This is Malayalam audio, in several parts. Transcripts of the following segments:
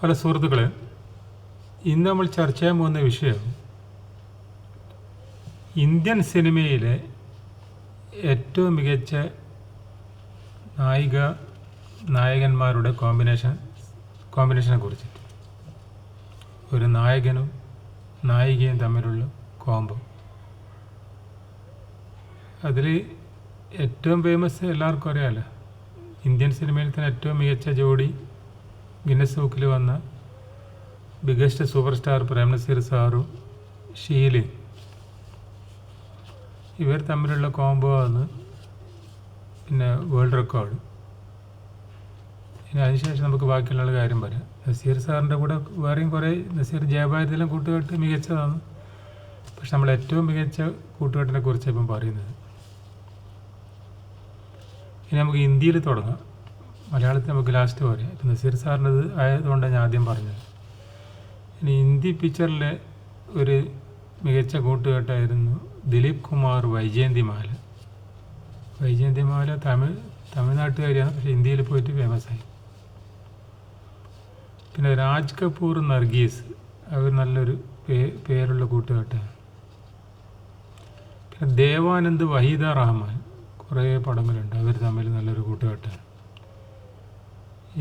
ഹലോ സുഹൃത്തുക്കളെ ഇന്ന് നമ്മൾ ചർച്ച ചെയ്യാൻ പോകുന്ന വിഷയം ഇന്ത്യൻ സിനിമയിലെ ഏറ്റവും മികച്ച നായിക നായകന്മാരുടെ കോമ്പിനേഷൻ കോമ്പിനേഷനെ കുറിച്ചിട്ട്. ഒരു നായകനും നായികയും തമ്മിലുള്ള കോംബോ അതിൽ ഏറ്റവും ഫേമസ് എല്ലാവർക്കും അറിയാമല്ലോ ഇന്ത്യൻ സിനിമയിൽ തന്നെ ഏറ്റവും മികച്ച ജോഡി ഗിന്നസ് ബുക്കിൽ വന്ന ബിഗസ്റ്റ് സൂപ്പർ സ്റ്റാർ പ്രേംനസീർ സാറും ഷീലയും ഇവർ തമ്മിലുള്ള കോംബോ ആണ് പിന്നെ വേൾഡ് റെക്കോർഡ് പിന്നെ അതിനുശേഷം നമുക്ക് ബാക്കിയുള്ള കാര്യം പറയാം. നസീർ സാറിന്റെ കൂടെ വേറെയും കുറേ നസീർ ജയഭാരതിലും കൂട്ടുകെട്ട് മികച്ചതാണ്. പക്ഷെ നമ്മൾ ഏറ്റവും മികച്ച കൂട്ടുകെട്ടിനെ കുറിച്ച് ഇപ്പം പറയുന്നത്. ഇനി നമുക്ക് ഇന്ത്യയിൽ തുടങ്ങാം. മലയാളത്തിൽ നമുക്ക് ലാസ്റ്റ് പോലെ ഇപ്പം നസീർ സാറിന്റെത് ആയതുകൊണ്ടാണ് ഞാൻ ആദ്യം പറഞ്ഞത്. ഇനി ഹിന്ദി പിക്ചറിൽ ഒരു മികച്ച കൂട്ടുകെട്ടായിരുന്നു ദിലീപ് കുമാർ വൈജയന്തിമാല വൈജയന്തിമാല തമിഴ് തമിഴ്നാട്ടുകാരിയാണ് പക്ഷേ ഇന്ത്യയിൽ പോയിട്ട് ഫേമസ് ആയി. പിന്നെ രാജ് കപൂർ നർഗീസ് അവർ നല്ലൊരു പേ പേരുള്ള കൂട്ടുകെട്ടാണ്. പിന്നെ ദേവാനന്ദ് വഹീദ റഹ്മാൻ കുറേ പടങ്ങളുണ്ട്. അവർ തമ്മിൽ നല്ലൊരു കൂട്ടുകെട്ടാണ്.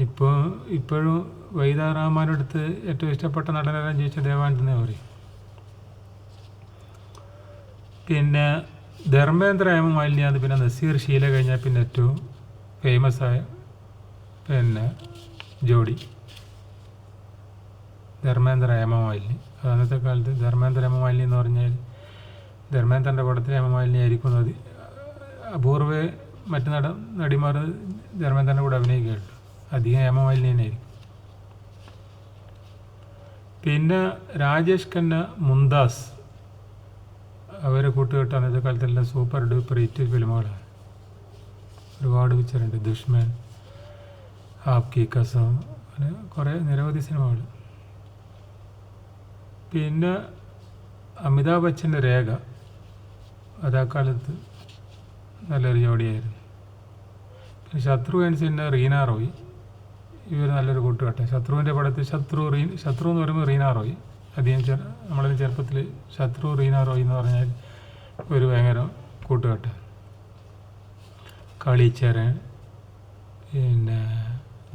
ഇപ്പോൾ ഇപ്പോഴും വൈദാറാമാരുടെ അടുത്ത് ഏറ്റവും ഇഷ്ടപ്പെട്ട നടനെല്ലാം ചോദിച്ച ദേവാനന്ദനെ പറയും. പിന്നെ ധർമ്മേന്ദ്ര ഹേമമാലിനിയാണ് പിന്നെ നസീർ ഷീല കഴിഞ്ഞാൽ പിന്നെ ഏറ്റവും ഫേമസ് ആയ പിന്നെ ജോഡി. ധർമ്മേന്ദ്ര ഹേമമാലിനി അത് അന്നത്തെ കാലത്ത് ധർമ്മേന്ദ്ര ഹേമമാലിനി എന്ന് പറഞ്ഞാൽ ധർമ്മേന്ദ്രന്റെ പടത്തിൽ ഹേമമാലിനി ആയിരിക്കും. അപൂർവ മറ്റു നട നടിമാർ ധർമ്മേന്ദ്രന്റെ കൂടെ അഭിനയിക്കുകയുള്ളൂ അധികം ഹേമമാലിന്യനായിരിക്കും പിന്നെ രാജേഷ് ഖന്ന മുന്താസ് അവരെ കൂട്ടുകെട്ട് അന്നത്തെ കാലത്തെല്ലാം സൂപ്പർ ഡൂപ്പർ ഹിറ്റ് ഫിലിമുകളാണ് ഒരുപാട് പിക്ചറുണ്ട് ദുഷ്മൻ ആപ്കി കസം അങ്ങനെ കുറേ നിരവധി സിനിമകൾ പിന്നെ അമിതാഭ് ബച്ചന്റെ രേഖ. അത് ആ കാലത്ത് നല്ലൊരു ജോഡിയായിരുന്നു. പിന്നെ ശത്രുഘ്നസിന്റെ റീന റോയ്. ഇവർ നല്ലൊരു കൂട്ടുകെട്ടെ. ശത്രുവിന്റെ പടത്തിൽ ശത്രു റീ ശത്രു എന്ന് പറയുമ്പോൾ റീന റോയ്. അധികം ചെറു നമ്മളെ ചെറുപ്പത്തിൽ ശത്രു റീന റോയ് എന്ന് പറഞ്ഞാൽ ഒരു ഭയങ്കര കൂട്ടുകെട്ട്. കളിച്ചരൻ പിന്നെ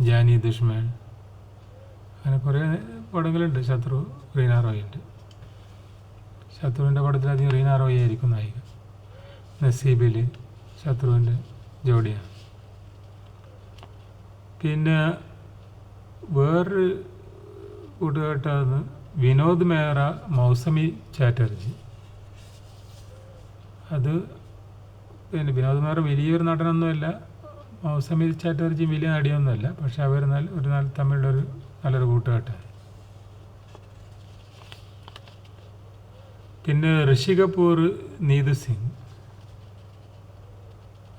ജാനി ദുഷ്മൻ അങ്ങനെ കുറേ പടങ്ങളുണ്ട് ശത്രു റീന റോയ് ഉണ്ട് ശത്രുവിന്റെ പടത്തിൽ അധികം റീന റോയ് ആയിരിക്കും നായിക. നസീബിൽ ശത്രുവിന്റെ ജോഡിയാണ്. പിന്നെ വേറൊരു കൂട്ടുകെട്ടാണ് വിനോദ് മേഹ്റ മൗസമി ചാറ്റർജി. അത് പിന്നെ വിനോദ് മേഹ്റ വലിയൊരു നടനൊന്നുമല്ല മൗസമി ചാറ്റർജി വലിയ നടിയൊന്നുമല്ല പക്ഷെ അവർ നല്ല ഒരു നല്ല തമ്മിലുള്ളൊരു നല്ലൊരു കൂട്ടുകെട്ടാണ്. പിന്നെ ഋഷി കപൂർ നീതു സിംഗ്.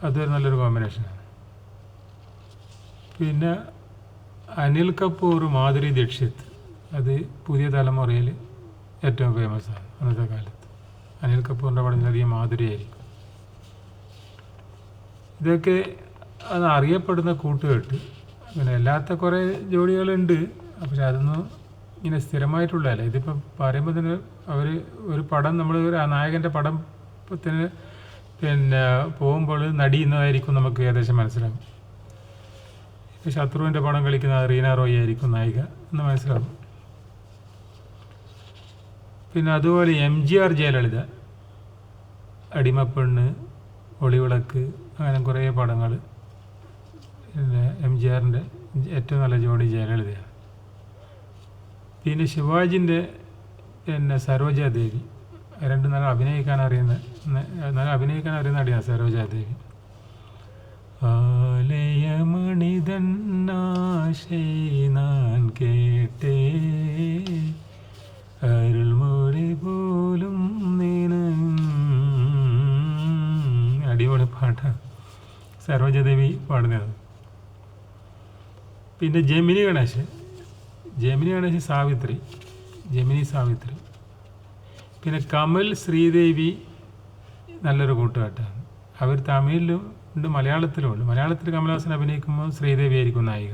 അതൊരു നല്ലൊരു കോമ്പിനേഷനാണ് പിന്നെ അനിൽ കപൂർ മാധുരി ദീക്ഷിത്. അത് പുതിയ തലമുറയിൽ ഏറ്റവും ഫേമസ് ആണ് അന്നത്തെ കാലത്ത്. അനിൽ കപൂറിന്റെ പടത്തിലധികം മാധുരിയായിരിക്കും ഇതൊക്കെ അത് അറിയപ്പെടുന്ന കൂട്ടുകെട്ട്. അങ്ങനെ അല്ലാത്ത കുറേ ജോലികളുണ്ട് പക്ഷെ അതൊന്നും ഇങ്ങനെ സ്ഥിരമായിട്ടുള്ളതല്ല. ഇതിപ്പോൾ പറയുമ്പോൾ തന്നെ അവർ ഒരു പടം നമ്മൾ ആ നായകന്റെ പടത്തിന് പിന്നെ പോകുമ്പോൾ നടിയുന്നതായിരിക്കും നമുക്ക് ഏകദേശം മനസ്സിലാകും. ഇപ്പോൾ ശത്രുവിന്റെ പടം കളിക്കുന്ന റീന റോയി ആയിരിക്കും നായിക എന്ന് മനസ്സിലാവും. പിന്നെ അതുപോലെ M G R Jayalalithaa Adimappenn Olivilakku അങ്ങനെ കുറേ പടങ്ങൾ പിന്നെ എം ജി ആറിന്റെ ഏറ്റവും നല്ല ജോഡി ജയലളിതയാണ്. പിന്നെ ശിവാജിന്റെ പിന്നെ സരോജാദേവി രണ്ട് നല്ല അഭിനയിക്കാൻ അറിയുന്ന നല്ല അഭിനയിക്കാൻ അറിയുന്ന നടിയാണ് സരോജാദേവി ആലയമണിതന്നാശை நான் കേട്ടേ. അരുൾമൊഴി പോലും അടിപൊളി പാട്ടാണ് സരോജദേവി പാടുന്നത്. പിന്നെ ജമിനി ഗണേശ് ജമിനി ഗണേശ് സാവിത്രി. ജമിനി സാവിത്രി. പിന്നെ കമൽ ശ്രീദേവി നല്ലൊരു കൂട്ടുകെട്ടാണ് അവർ തമിഴിലും ഉണ്ട് മലയാളത്തിലും ഉണ്ട്. മലയാളത്തിൽ കമലഹാസൻ അഭിനയിക്കുമ്പോൾ ശ്രീദേവി ആയിരിക്കും നായിക.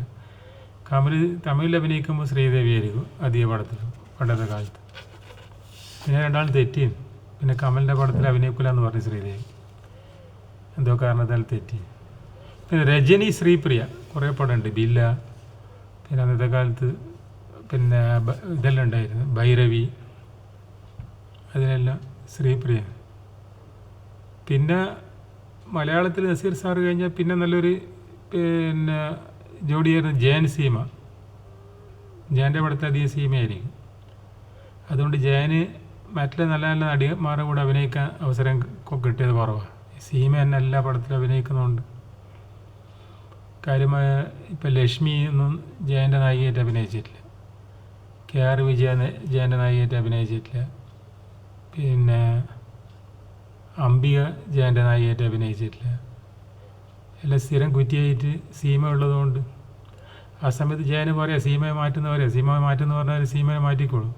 കമൽ തമിഴിൽ അഭിനയിക്കുമ്പോൾ ശ്രീദേവി ആയിരിക്കും അധിക പടത്തിൽ പണ്ടത്തെ കാലത്ത്. പിന്നെ രണ്ടാളും തെറ്റിയും. പിന്നെ കമലിന്റെ പടത്തിൽ അഭിനയിക്കില്ല എന്ന് പറഞ്ഞു ശ്രീദേവി. എന്തോ കാരണത്താൽ തെറ്റി. പിന്നെ രജനി ശ്രീപ്രിയ കുറേ പടമുണ്ട്. ബില്ല പിന്നെ അന്നത്തെ കാലത്ത് പിന്നെ ഇതെല്ലാം ഉണ്ടായിരുന്നു. ഭൈരവി അതിനെല്ലാം ശ്രീപ്രിയ. പിന്നെ മലയാളത്തിൽ നസീർ സാർ കഴിഞ്ഞാൽ പിന്നെ നല്ലൊരു പിന്നെ ജോഡിയായിരുന്നു ജയൻ സീമ. ജയന്റെ പടത്തിൽ അധികം സീമയായിരിക്കും. അതുകൊണ്ട് ജയന് മറ്റുള്ള നല്ല നല്ല നടിമാരുടെ കൂടെ അഭിനയിക്കാൻ അവസരം കിട്ടിയത് കുറവാണ് സീമ തന്നെ എല്ലാ പടത്തിലും അഭിനയിക്കുന്നുണ്ട്. കാര്യമായ ഇപ്പം ലക്ഷ്മി ഒന്നും ജയന്റെ നായികയായിട്ട് അഭിനയിച്ചിട്ടില്ല. കെ ആർ വിജയ ജയന്റെ നായികയായിട്ട് അഭിനയിച്ചിട്ടില്ല. പിന്നെ അംബിക ജയന്റെ നായികയായിട്ട് അഭിനയിച്ചിട്ടില്ല. എല്ലാം സ്ഥിരം കുറ്റിയായിട്ട് സീമ ഉള്ളതുകൊണ്ട്. ആ സമയത്ത് ജയന് പറയാം സീമയെ മാറ്റുന്ന പറയാം സീമയെ മാറ്റുന്ന പറഞ്ഞാൽ സീമയെ മാറ്റിക്കോളും.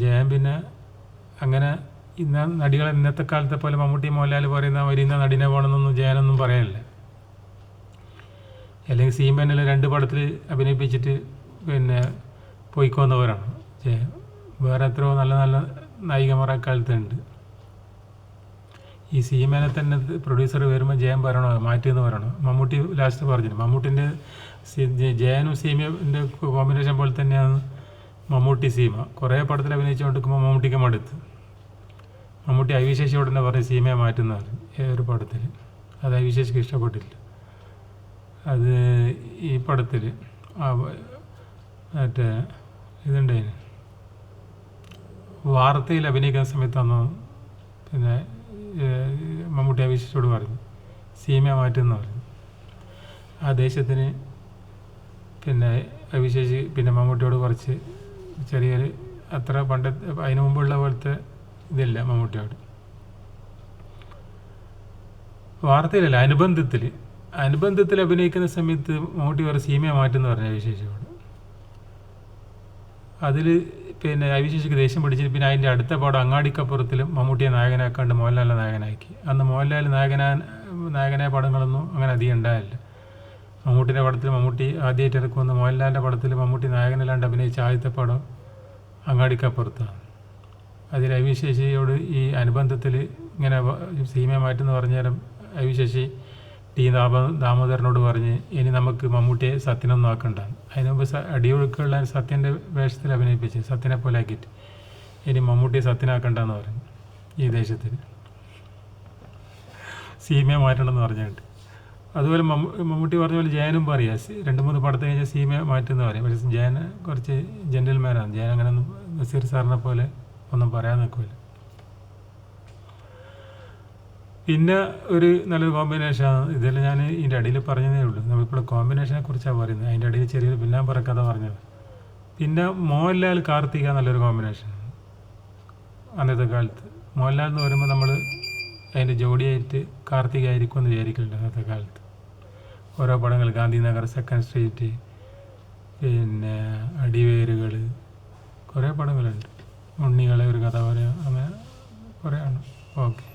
ജയൻ പിന്നെ അങ്ങനെ ഇന്ന നടികളെ ഇന്നത്തെ കാലത്തെ പോലെ മമ്മൂട്ടി മോഹൻലാൽ പറയുന്ന വരുന്ന നടിനെ വേണമെന്നൊന്നും ജയനൊന്നും പറയാനില്ല അല്ലെങ്കിൽ സീമേനെ രണ്ട് പടത്തിൽ അഭിനയിപ്പിച്ചിട്ട് പിന്നെ പോയിക്കോന്നവരാണ്. ജയൻ വേറെ എത്രയോ നല്ല നല്ല നായികമാർ അക്കാലത്തുണ്ട് ഈ സീമേനെ തന്നെ പ്രൊഡ്യൂസർ വരുമ്പോൾ ജയൻ പറയണോ മാറ്റിയെന്ന് പറയണോ? മമ്മൂട്ടി ലാസ്റ്റ് പറഞ്ഞു മമ്മൂട്ടിന്റെ ജയനും സീമയുടെ കോമ്പിനേഷൻ പോലെ തന്നെയാണ് മമ്മൂട്ടി സീമ. കുറേ പടത്തിൽ അഭിനയിച്ചുകൊണ്ടിരിക്കുമ്പോൾ മമ്മൂട്ടിക്ക് മടുത്ത്. മമ്മൂട്ടി അവിശേഷി ഉടനെ പറഞ്ഞ് സീമയെ മാറ്റുന്നവർ ഒരു പടത്തിൽ അത് അവിശേഷിക്ക് ഇഷ്ടപ്പെട്ടില്ല. അത് ഈ പടത്തിൽ മറ്റേ ഇതുണ്ടായിന് വാർത്തയിൽ അഭിനയിക്കുന്ന സമയത്തൊന്ന് പിന്നെ മമ്മൂട്ടി അഭിഷേകോട് പറഞ്ഞു. സീമയെ മാറ്റുമെന്ന് പറഞ്ഞു. ആ ദേശത്തിന് പിന്നെ അവിശേഷി പിന്നെ മമ്മൂട്ടിയോട് കുറച്ച് ചെറിയൊരു അത്ര പണ്ടത്തെ അതിനു മുമ്പുള്ള പോലത്തെ ഇതില്ല മമ്മൂട്ടിയോട്. വാർത്തയിലല്ല അനുബന്ധത്തിൽ അനുബന്ധത്തിൽ അഭിനയിക്കുന്ന സമയത്ത് മമ്മൂട്ടി വേറെ സീമയെ മാറ്റുമെന്ന് പറഞ്ഞു അഭിഷേകോട് അതിൽ പിന്നെ ഐ വി ശശിക്ക് ദേഷ്യം പിടിച്ചിട്ട് പിന്നെ അതിന്റെ അടുത്ത പാടം അങ്ങാടിക്കപ്പുറത്തിലും മമ്മൂട്ടിയെ നായകനാക്കാണ്ട് മോഹൻലാലിനെ നായകനാക്കി. അന്ന് മോഹൻലാൽ നായകനാ നായകനായ പടങ്ങളൊന്നും അങ്ങനെ അധികം ഉണ്ടായില്ല. മമ്മൂട്ടിന്റെ പടത്തിൽ മമ്മൂട്ടി ആദ്യമായിട്ട് ഇറക്കുമെന്ന് മോഹൻലാലിന്റെ പടത്തിൽ മമ്മൂട്ടി നായകനല്ലാണ്ട് അഭിനയിച്ച ആദ്യത്തെ പടം അങ്ങാടിക്കപ്പുറത്താണ്. അതിൽ ഐ വി ശശിയോട് ഈ അനുബന്ധത്തിൽ ഇങ്ങനെ വ- സീമയെ മാറ്റുന്ന പറഞ്ഞാലും ശശി ടി ദാമ ദാമോദരനോട് പറഞ്ഞ് ഇനി നമുക്ക് മമ്മൂട്ടിയെ സത്യനൊന്നും ആക്കണ്ട. അതിന് മുമ്പ് അടിയൊഴുക്കുള്ള സത്യന്റെ വേഷത്തിൽ അഭിനയിപ്പിച്ച് സത്യനെ പോലെ ആക്കിയിട്ട് ഇനി മമ്മൂട്ടിയെ സത്യനാക്കണ്ടെന്ന് പറഞ്ഞു ഈ ദേശത്തിൽ സീമയെ മാറ്റണമെന്ന് പറഞ്ഞിട്ട്. അതുപോലെ മമ്മൂട്ടി പറഞ്ഞ പോലെ ജയനും പറയാം രണ്ട് മൂന്ന് പടത്ത് കഴിഞ്ഞാൽ സീമയെ മാറ്റുമെന്ന് പറയും. പക്ഷേ ജയൻ കുറച്ച് ജെന്റിൽമാനാണ് ജയൻ അങ്ങനെ ഒന്നും നസീർ സാറിനെ പോലെ ഒന്നും പറയാൻ നിൽക്കില്ല പിന്നെ ഒരു നല്ലൊരു കോമ്പിനേഷനാണ് ഇതെല്ലാം ഞാൻ ഇതിന്റെ അടിയിൽ പറഞ്ഞതേ ഉള്ളൂ. നമ്മളിപ്പോൾ കോമ്പിനേഷനെ കുറിച്ചാണ് പറയുന്നത്. അതിന്റെ അടിയിൽ ചെറിയൊരു പിന്നാമ്പറ കഥ പറഞ്ഞത്. പിന്നെ മോഹൻലാൽ കാർത്തിക നല്ലൊരു കോമ്പിനേഷൻ അന്നത്തെ കാലത്ത്. മോഹൻലാൽ എന്ന് പറയുമ്പോൾ നമ്മൾ അതിന്റെ ജോഡിയായിട്ട് കാർത്തിക ആയിരിക്കും എന്ന് വിചാരിക്കുന്നുണ്ട് അന്നത്തെ കാലത്ത്. ഓരോ പടങ്ങൾ. ഗാന്ധിനഗർ സെക്കൻഡ് സ്ട്രീറ്റ് പിന്നെ അടിവേരുകൾ കുറേ പടങ്ങളുണ്ട്. ഉണ്ണികളെ ഒരു കഥ പറയാം അങ്ങനെ കുറേ ആണ്. ഓക്കെ.